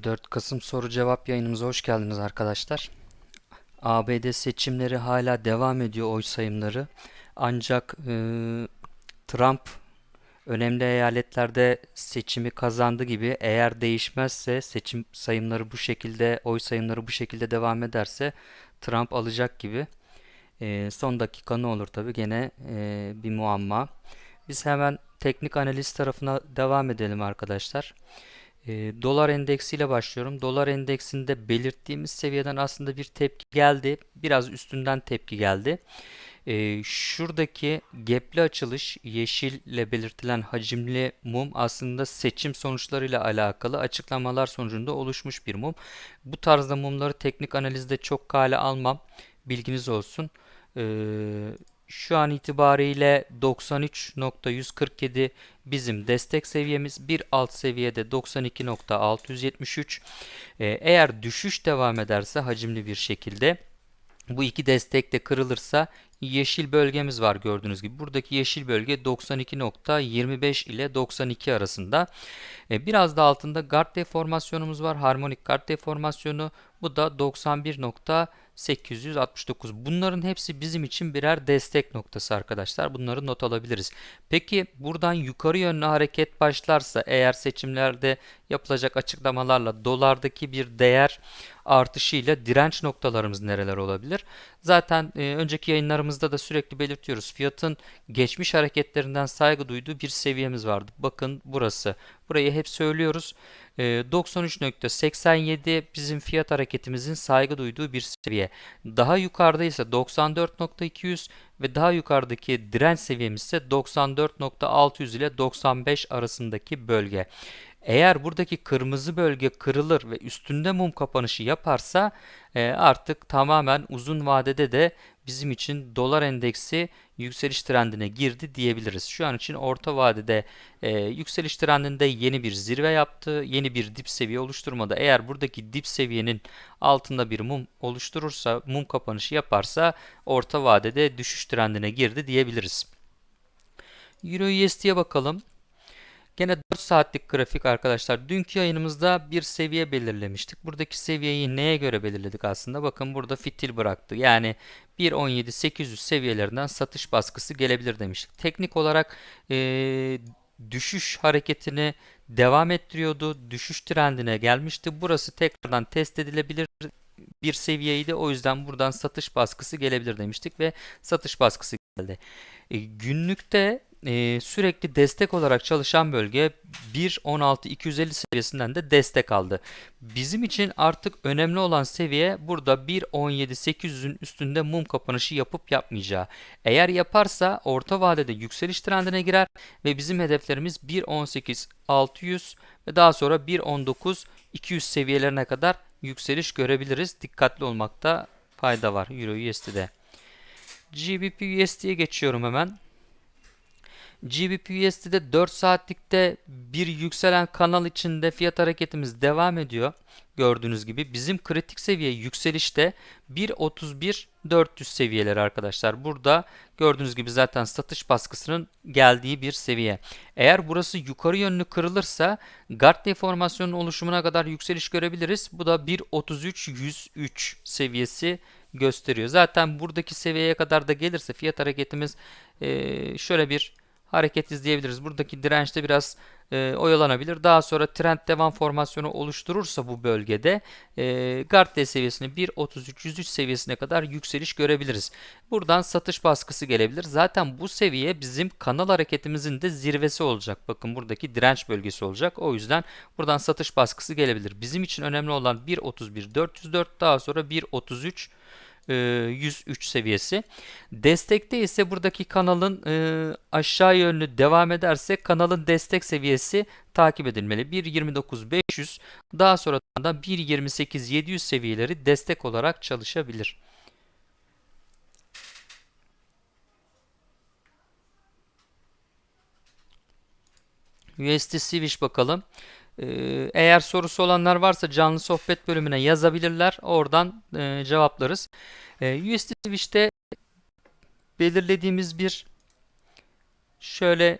4 Kasım soru cevap yayınımıza hoş geldiniz arkadaşlar. ABD seçimleri hala devam ediyor oy sayımları. Ancak e, Trump önemli eyaletlerde seçimi kazandı gibi eğer değişmezse seçim sayımları bu şekilde oy sayımları bu şekilde devam ederse Trump alacak gibi. E, son dakika ne olur tabii gene e, bir muamma. Biz hemen teknik analiz tarafına devam edelim arkadaşlar. E, dolar endeksiyle başlıyorum. Dolar endeksinde belirttiğimiz seviyeden aslında bir tepki geldi. Biraz üstünden tepki geldi. E, şuradaki gapli açılış yeşille belirtilen hacimli mum aslında seçim sonuçlarıyla alakalı açıklamalar sonucunda oluşmuş bir mum. Bu tarzda mumları teknik analizde çok kale almam. Bilginiz olsun. E, şu an itibariyle 93.147 bizim destek seviyemiz. Bir alt seviyede 92.673. Ee, eğer düşüş devam ederse hacimli bir şekilde bu iki destek de kırılırsa yeşil bölgemiz var gördüğünüz gibi. Buradaki yeşil bölge 92.25 ile 92 arasında. Ee, biraz da altında guard deformasyonumuz var. Harmonik guard deformasyonu. Bu da 91.869. Bunların hepsi bizim için birer destek noktası arkadaşlar. Bunları not alabiliriz. Peki buradan yukarı yönlü hareket başlarsa eğer seçimlerde yapılacak açıklamalarla dolardaki bir değer artışıyla direnç noktalarımız nereler olabilir? Zaten e, önceki yayınlarımızda da sürekli belirtiyoruz. Fiyatın geçmiş hareketlerinden saygı duyduğu bir seviyemiz vardı. Bakın burası. Burayı hep söylüyoruz. E, 93.87 bizim fiyat hareketimizin saygı duyduğu bir seviye. Daha yukarıda ise 94.200 ve daha yukarıdaki direnç seviyemiz ise 94.600 ile 95 arasındaki bölge. Eğer buradaki kırmızı bölge kırılır ve üstünde mum kapanışı yaparsa e, artık tamamen uzun vadede de bizim için dolar endeksi yükseliş trendine girdi diyebiliriz. Şu an için orta vadede e, yükseliş trendinde yeni bir zirve yaptı. Yeni bir dip seviye oluşturmadı. Eğer buradaki dip seviyenin altında bir mum oluşturursa, mum kapanışı yaparsa orta vadede düşüş trendine girdi diyebiliriz. Euro USD'ye bakalım. Gene 4 saatlik grafik arkadaşlar. Dünkü yayınımızda bir seviye belirlemiştik. Buradaki seviyeyi neye göre belirledik aslında? Bakın burada fitil bıraktı. Yani 1.17.800 seviyelerinden satış baskısı gelebilir demiştik. Teknik olarak ee, düşüş hareketini devam ettiriyordu. Düşüş trendine gelmişti. Burası tekrardan test edilebilir bir seviyeydi. O yüzden buradan satış baskısı gelebilir demiştik ve satış baskısı geldi. E, günlükte e, sürekli destek olarak çalışan bölge 1.16.250 seviyesinden de destek aldı. Bizim için artık önemli olan seviye burada 1.17.800'ün üstünde mum kapanışı yapıp yapmayacağı. Eğer yaparsa orta vadede yükseliş trendine girer ve bizim hedeflerimiz 1.18.600 ve daha sonra 1.19.200 seviyelerine kadar yükseliş görebiliriz. Dikkatli olmakta fayda var Euro USD'de. GBP USD'ye geçiyorum hemen. GBP USD'de 4 saatlikte bir yükselen kanal içinde fiyat hareketimiz devam ediyor. Gördüğünüz gibi bizim kritik seviye yükselişte 1.31.400 seviyeleri arkadaşlar. Burada gördüğünüz gibi zaten satış baskısının geldiği bir seviye. Eğer burası yukarı yönlü kırılırsa guard deformasyonun oluşumuna kadar yükseliş görebiliriz. Bu da 1.33.103 seviyesi gösteriyor. Zaten buradaki seviyeye kadar da gelirse fiyat hareketimiz şöyle bir hareket izleyebiliriz. Buradaki dirençte biraz e, oyalanabilir. Daha sonra trend devam formasyonu oluşturursa bu bölgede e, guard D seviyesini 1.33-103 seviyesine kadar yükseliş görebiliriz. Buradan satış baskısı gelebilir. Zaten bu seviye bizim kanal hareketimizin de zirvesi olacak. Bakın buradaki direnç bölgesi olacak. O yüzden buradan satış baskısı gelebilir. Bizim için önemli olan 1.31-404 daha sonra 1.33 103 seviyesi. Destekte ise buradaki kanalın e, aşağı yönlü devam ederse kanalın destek seviyesi takip edilmeli. 1.29.500 daha sonra da 1.28.700 seviyeleri destek olarak çalışabilir. USD Swish bakalım. Eğer sorusu olanlar varsa canlı sohbet bölümüne yazabilirler. Oradan e, cevaplarız. E, USD Switch'te belirlediğimiz bir şöyle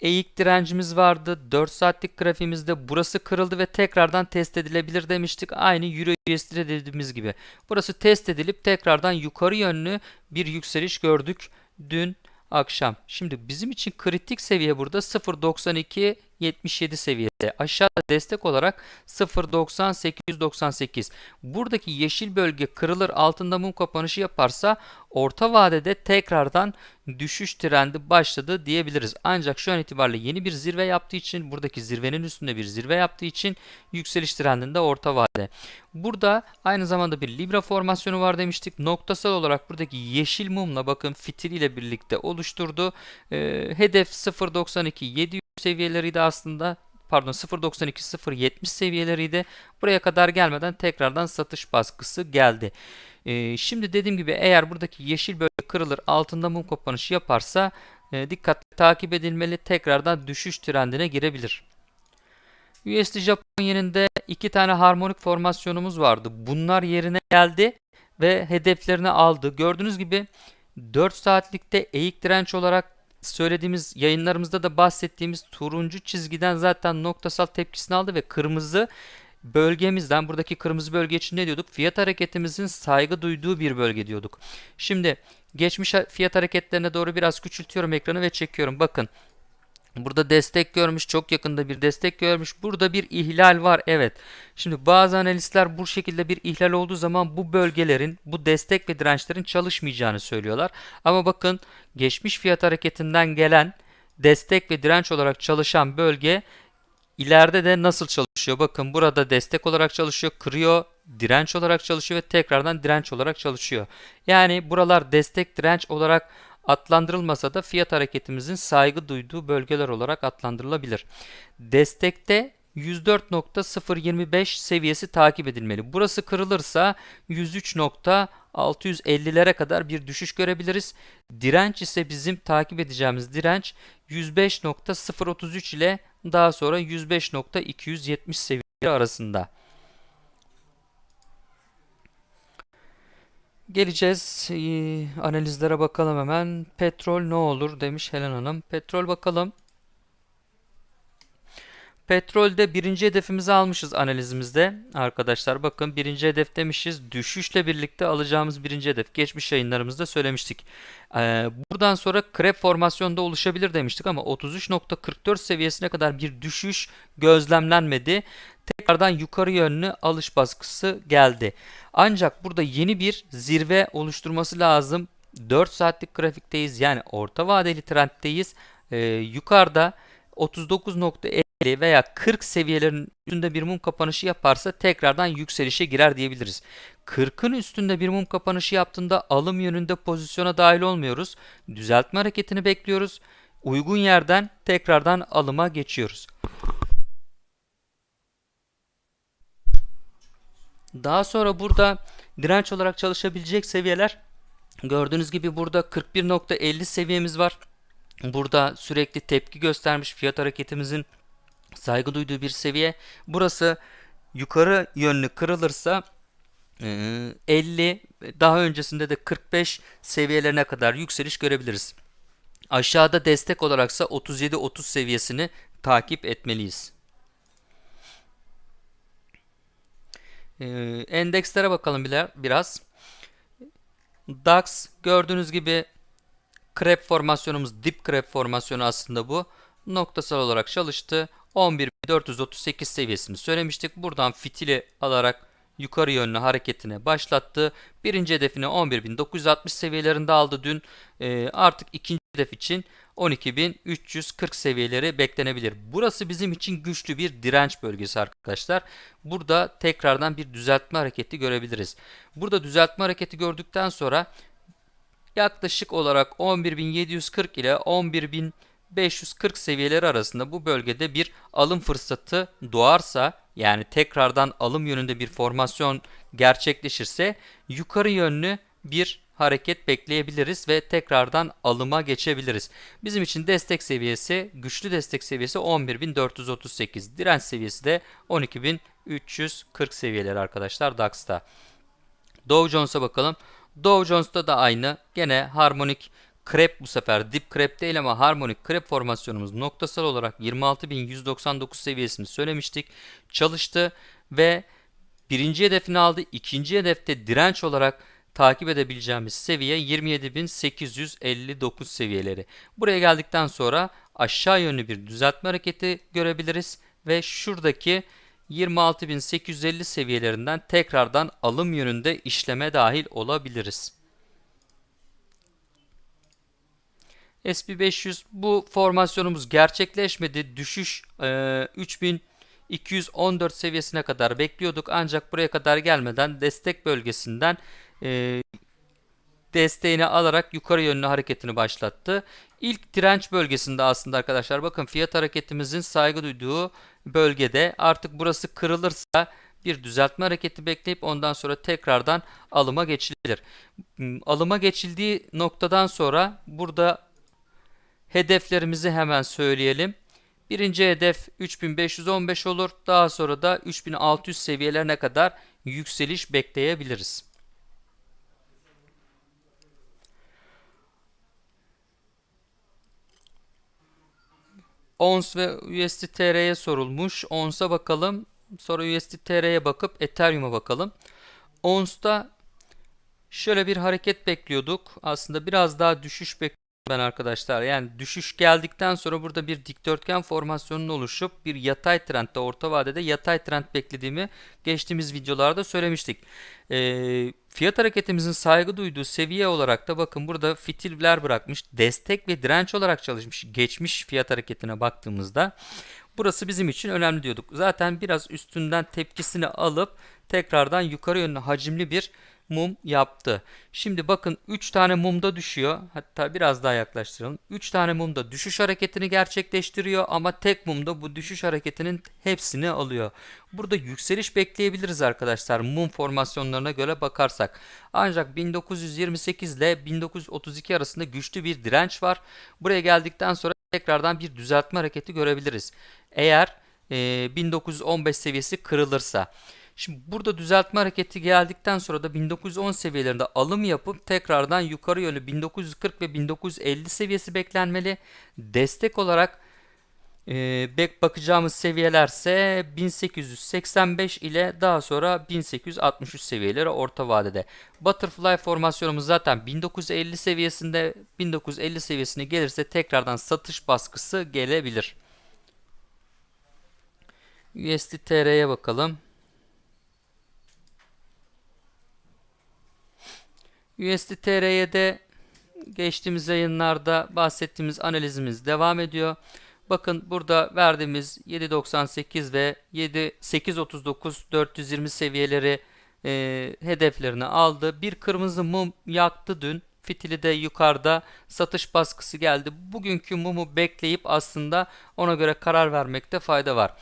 eğik direncimiz vardı. 4 saatlik grafiğimizde burası kırıldı ve tekrardan test edilebilir demiştik. Aynı Euro USD'de dediğimiz gibi. Burası test edilip tekrardan yukarı yönlü bir yükseliş gördük dün akşam. Şimdi bizim için kritik seviye burada 0.92 77 seviyede. Aşağıda destek olarak 0.90 898. Buradaki yeşil bölge kırılır altında mum kapanışı yaparsa orta vadede tekrardan düşüş trendi başladı diyebiliriz. Ancak şu an itibariyle yeni bir zirve yaptığı için buradaki zirvenin üstünde bir zirve yaptığı için yükseliş trendinde orta vade. Burada aynı zamanda bir Libra formasyonu var demiştik. Noktasal olarak buradaki yeşil mumla bakın fitil ile birlikte oluşturdu. Ee, hedef 0.92 700 seviyeleriydi aslında. Pardon 0.92 0.70 seviyeleriydi. Buraya kadar gelmeden tekrardan satış baskısı geldi. Ee, şimdi dediğim gibi eğer buradaki yeşil bölge kırılır altında mum kapanışı yaparsa e, dikkatli takip edilmeli. Tekrardan düşüş trendine girebilir. USD Japon yeninde iki tane harmonik formasyonumuz vardı. Bunlar yerine geldi ve hedeflerini aldı. Gördüğünüz gibi 4 saatlikte eğik direnç olarak söylediğimiz yayınlarımızda da bahsettiğimiz turuncu çizgiden zaten noktasal tepkisini aldı ve kırmızı bölgemizden buradaki kırmızı bölge için ne diyorduk? Fiyat hareketimizin saygı duyduğu bir bölge diyorduk. Şimdi geçmiş fiyat hareketlerine doğru biraz küçültüyorum ekranı ve çekiyorum. Bakın Burada destek görmüş, çok yakında bir destek görmüş. Burada bir ihlal var, evet. Şimdi bazı analistler bu şekilde bir ihlal olduğu zaman bu bölgelerin, bu destek ve dirençlerin çalışmayacağını söylüyorlar. Ama bakın geçmiş fiyat hareketinden gelen destek ve direnç olarak çalışan bölge ileride de nasıl çalışıyor? Bakın burada destek olarak çalışıyor, kırıyor, direnç olarak çalışıyor ve tekrardan direnç olarak çalışıyor. Yani buralar destek direnç olarak adlandırılmasa da fiyat hareketimizin saygı duyduğu bölgeler olarak adlandırılabilir. Destekte 104.025 seviyesi takip edilmeli. Burası kırılırsa 103.650'lere kadar bir düşüş görebiliriz. Direnç ise bizim takip edeceğimiz direnç 105.033 ile daha sonra 105.270 seviyeleri arasında. Geleceğiz. Ee, analizlere bakalım hemen. Petrol ne olur demiş Helen Hanım. Petrol bakalım. Petrolde birinci hedefimizi almışız analizimizde. Arkadaşlar bakın birinci hedef demişiz. Düşüşle birlikte alacağımız birinci hedef. Geçmiş yayınlarımızda söylemiştik. Ee, buradan sonra krep formasyonda oluşabilir demiştik ama 33.44 seviyesine kadar bir düşüş gözlemlenmedi. Tekrardan yukarı yönlü alış baskısı geldi. Ancak burada yeni bir zirve oluşturması lazım. 4 saatlik grafikteyiz yani orta vadeli trendteyiz. Ee, yukarıda 39.50 veya 40 seviyelerin üstünde bir mum kapanışı yaparsa tekrardan yükselişe girer diyebiliriz. 40'ın üstünde bir mum kapanışı yaptığında alım yönünde pozisyona dahil olmuyoruz. Düzeltme hareketini bekliyoruz. Uygun yerden tekrardan alıma geçiyoruz. Daha sonra burada direnç olarak çalışabilecek seviyeler gördüğünüz gibi burada 41.50 seviyemiz var. Burada sürekli tepki göstermiş fiyat hareketimizin saygı duyduğu bir seviye. Burası yukarı yönlü kırılırsa 50 e, daha öncesinde de 45 seviyelerine kadar yükseliş görebiliriz. Aşağıda destek olaraksa 37-30 seviyesini takip etmeliyiz. Ee, endekslere bakalım biraz. DAX gördüğünüz gibi krep formasyonumuz dip krep formasyonu aslında bu. Noktasal olarak çalıştı. 11.438 seviyesini söylemiştik. Buradan fitili alarak yukarı yönlü hareketine başlattı. Birinci hedefini 11.960 seviyelerinde aldı dün. E, artık ikinci hedef için 12.340 seviyeleri beklenebilir. Burası bizim için güçlü bir direnç bölgesi arkadaşlar. Burada tekrardan bir düzeltme hareketi görebiliriz. Burada düzeltme hareketi gördükten sonra yaklaşık olarak 11.740 ile 11.000 540 seviyeleri arasında bu bölgede bir alım fırsatı doğarsa yani tekrardan alım yönünde bir formasyon gerçekleşirse yukarı yönlü bir hareket bekleyebiliriz ve tekrardan alıma geçebiliriz. Bizim için destek seviyesi, güçlü destek seviyesi 11.438. Direnç seviyesi de 12.340 seviyeleri arkadaşlar DAX'ta. Dow Jones'a bakalım. Dow Jones'ta da aynı. Gene harmonik krep bu sefer dip krep değil ama harmonik krep formasyonumuz noktasal olarak 26.199 seviyesini söylemiştik. Çalıştı ve birinci hedefini aldı. İkinci hedefte direnç olarak takip edebileceğimiz seviye 27.859 seviyeleri. Buraya geldikten sonra aşağı yönlü bir düzeltme hareketi görebiliriz ve şuradaki 26.850 seviyelerinden tekrardan alım yönünde işleme dahil olabiliriz. SP500 bu formasyonumuz gerçekleşmedi. Düşüş e, 3214 seviyesine kadar bekliyorduk ancak buraya kadar gelmeden destek bölgesinden e, desteğini alarak yukarı yönlü hareketini başlattı. İlk direnç bölgesinde aslında arkadaşlar bakın fiyat hareketimizin saygı duyduğu bölgede artık burası kırılırsa bir düzeltme hareketi bekleyip ondan sonra tekrardan alıma geçilir. Alıma geçildiği noktadan sonra burada hedeflerimizi hemen söyleyelim. Birinci hedef 3515 olur. Daha sonra da 3600 seviyelerine kadar yükseliş bekleyebiliriz. ONS ve USD TR'ye sorulmuş. ONS'a bakalım. Sonra USD TR'ye bakıp Ethereum'a bakalım. ONS'ta şöyle bir hareket bekliyorduk. Aslında biraz daha düşüş bekliyorduk ben arkadaşlar. Yani düşüş geldikten sonra burada bir dikdörtgen formasyonun oluşup bir yatay trendde orta vadede yatay trend beklediğimi geçtiğimiz videolarda söylemiştik. E, fiyat hareketimizin saygı duyduğu seviye olarak da bakın burada fitiller bırakmış. Destek ve direnç olarak çalışmış. Geçmiş fiyat hareketine baktığımızda burası bizim için önemli diyorduk. Zaten biraz üstünden tepkisini alıp tekrardan yukarı yönlü hacimli bir mum yaptı. Şimdi bakın 3 tane mumda düşüyor. Hatta biraz daha yaklaştıralım. 3 tane mumda düşüş hareketini gerçekleştiriyor ama tek mumda bu düşüş hareketinin hepsini alıyor. Burada yükseliş bekleyebiliriz arkadaşlar mum formasyonlarına göre bakarsak. Ancak 1928 ile 1932 arasında güçlü bir direnç var. Buraya geldikten sonra tekrardan bir düzeltme hareketi görebiliriz. Eğer e, 1915 seviyesi kırılırsa. Şimdi burada düzeltme hareketi geldikten sonra da 1910 seviyelerinde alım yapıp tekrardan yukarı yönlü 1940 ve 1950 seviyesi beklenmeli. Destek olarak e, bakacağımız seviyelerse 1885 ile daha sonra 1863 seviyeleri orta vadede. Butterfly formasyonumuz zaten 1950 seviyesinde 1950 seviyesine gelirse tekrardan satış baskısı gelebilir. USD TR'ye bakalım. USD TR'ye de geçtiğimiz yayınlarda bahsettiğimiz analizimiz devam ediyor. Bakın burada verdiğimiz 7.98 ve 7 8.39 420 seviyeleri e, hedeflerini aldı. Bir kırmızı mum yaktı dün. Fitili de yukarıda satış baskısı geldi. Bugünkü mumu bekleyip aslında ona göre karar vermekte fayda var.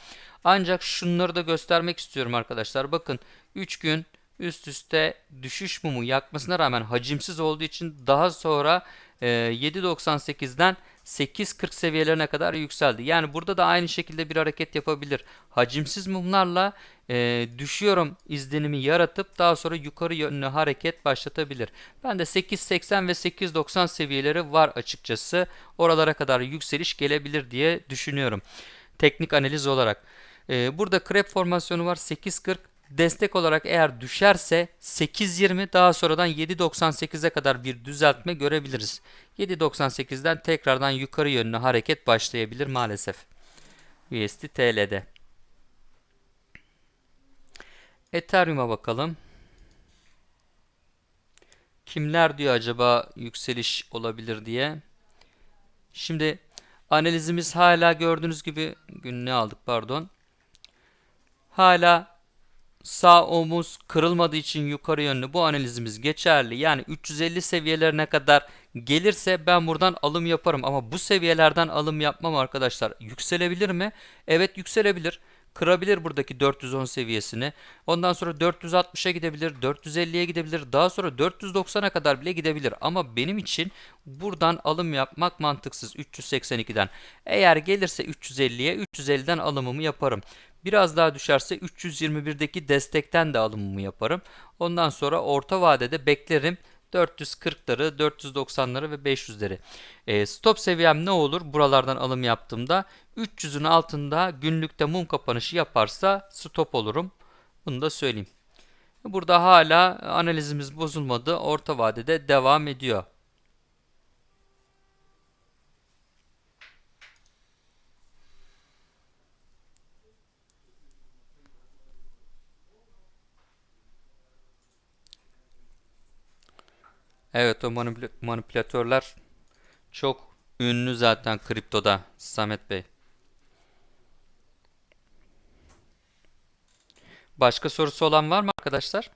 Ancak şunları da göstermek istiyorum arkadaşlar. Bakın 3 gün üst üste düşüş mumu yakmasına rağmen hacimsiz olduğu için daha sonra e, 7.98'den 8.40 seviyelerine kadar yükseldi. Yani burada da aynı şekilde bir hareket yapabilir. Hacimsiz mumlarla e, düşüyorum izlenimi yaratıp daha sonra yukarı yönlü hareket başlatabilir. Ben de 8.80 ve 8.90 seviyeleri var açıkçası. Oralara kadar yükseliş gelebilir diye düşünüyorum. Teknik analiz olarak. E, burada krep formasyonu var 8.40 destek olarak eğer düşerse 8.20 daha sonradan 7.98'e kadar bir düzeltme görebiliriz. 7.98'den tekrardan yukarı yönlü hareket başlayabilir maalesef. USD TL'de. Ethereum'a bakalım. Kimler diyor acaba yükseliş olabilir diye. Şimdi analizimiz hala gördüğünüz gibi gün ne aldık pardon. Hala sağ omuz kırılmadığı için yukarı yönlü bu analizimiz geçerli. Yani 350 seviyelerine kadar gelirse ben buradan alım yaparım. Ama bu seviyelerden alım yapmam arkadaşlar. Yükselebilir mi? Evet yükselebilir. Kırabilir buradaki 410 seviyesini. Ondan sonra 460'a gidebilir, 450'ye gidebilir. Daha sonra 490'a kadar bile gidebilir. Ama benim için buradan alım yapmak mantıksız 382'den. Eğer gelirse 350'ye 350'den alımımı yaparım. Biraz daha düşerse 321'deki destekten de alımımı yaparım. Ondan sonra orta vadede beklerim. 440'ları, 490'ları ve 500'leri. E, stop seviyem ne olur? Buralardan alım yaptığımda 300'ün altında günlükte mum kapanışı yaparsa stop olurum. Bunu da söyleyeyim. Burada hala analizimiz bozulmadı. Orta vadede devam ediyor. Evet o manipüla- manipülatörler çok ünlü zaten kriptoda Samet Bey. Başka sorusu olan var mı arkadaşlar?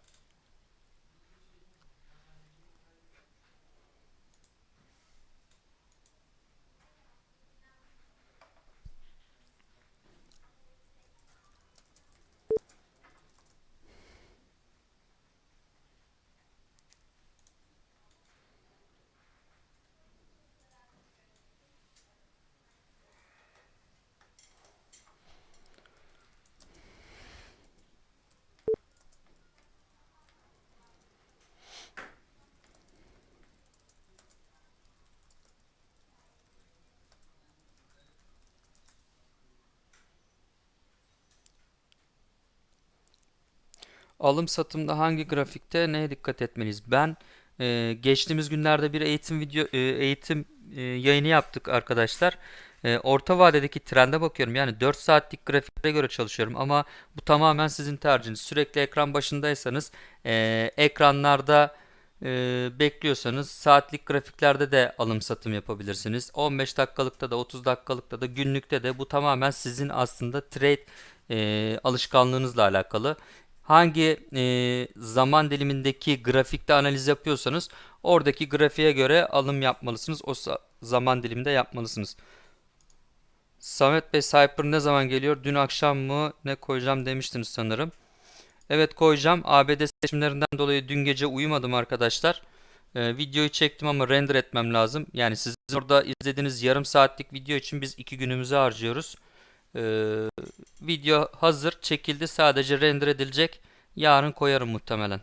Alım satımda hangi grafikte neye dikkat etmeliyiz? Ben e, geçtiğimiz günlerde bir eğitim video e, eğitim e, yayını yaptık arkadaşlar. E, orta vadedeki trende bakıyorum. Yani 4 saatlik grafiklere göre çalışıyorum ama bu tamamen sizin tercihiniz. Sürekli ekran başındaysanız e, ekranlarda e, bekliyorsanız saatlik grafiklerde de alım satım yapabilirsiniz. 15 dakikalıkta da 30 dakikalıkta da günlükte de bu tamamen sizin aslında trade e, alışkanlığınızla alakalı hangi e, zaman dilimindeki grafikte analiz yapıyorsanız oradaki grafiğe göre alım yapmalısınız. O zaman diliminde yapmalısınız. Samet Bey Cypher ne zaman geliyor? Dün akşam mı ne koyacağım demiştiniz sanırım. Evet koyacağım. ABD seçimlerinden dolayı dün gece uyumadım arkadaşlar. E, videoyu çektim ama render etmem lazım. Yani sizin orada izlediğiniz yarım saatlik video için biz iki günümüzü harcıyoruz. Ee, video hazır, çekildi. Sadece render edilecek. Yarın koyarım muhtemelen.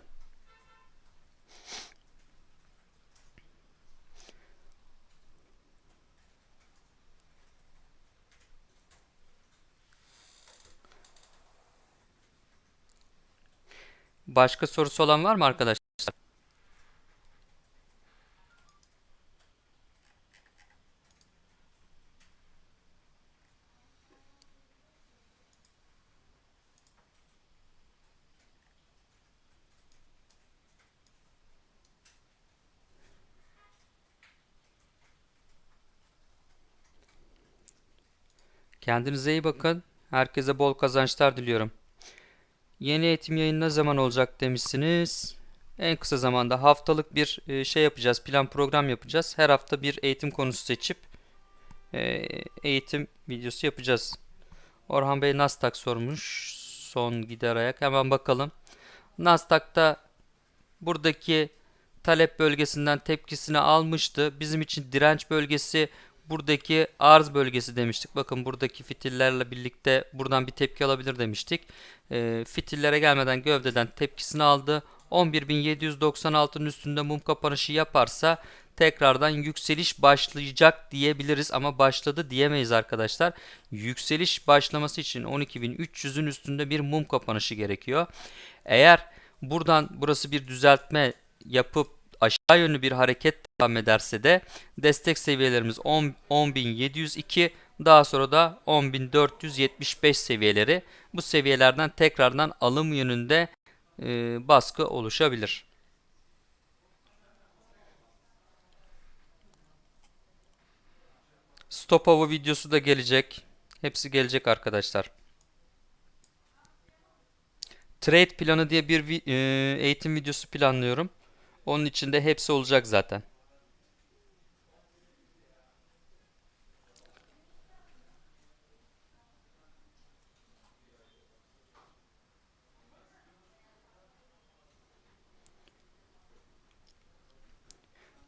Başka sorusu olan var mı arkadaşlar? Kendinize iyi bakın. Herkese bol kazançlar diliyorum. Yeni eğitim yayını ne zaman olacak demişsiniz. En kısa zamanda haftalık bir e, şey yapacağız. Plan program yapacağız. Her hafta bir eğitim konusu seçip e, eğitim videosu yapacağız. Orhan Bey Nasdaq sormuş. Son gider ayak. Hemen bakalım. Nasdaq'ta buradaki talep bölgesinden tepkisini almıştı. Bizim için direnç bölgesi buradaki arz bölgesi demiştik. Bakın buradaki fitillerle birlikte buradan bir tepki alabilir demiştik. E, fitillere gelmeden gövdeden tepkisini aldı. 11.796'nın üstünde mum kapanışı yaparsa tekrardan yükseliş başlayacak diyebiliriz ama başladı diyemeyiz arkadaşlar. Yükseliş başlaması için 12.300'ün üstünde bir mum kapanışı gerekiyor. Eğer buradan burası bir düzeltme yapıp aşağı yönlü bir hareket devam ederse de destek seviyelerimiz 10 10.702 daha sonra da 10.475 seviyeleri bu seviyelerden tekrardan alım yönünde e, baskı oluşabilir. Stop over videosu da gelecek. Hepsi gelecek arkadaşlar. Trade planı diye bir e, eğitim videosu planlıyorum. Onun içinde hepsi olacak zaten.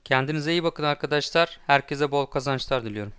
Kendinize iyi bakın arkadaşlar. Herkese bol kazançlar diliyorum.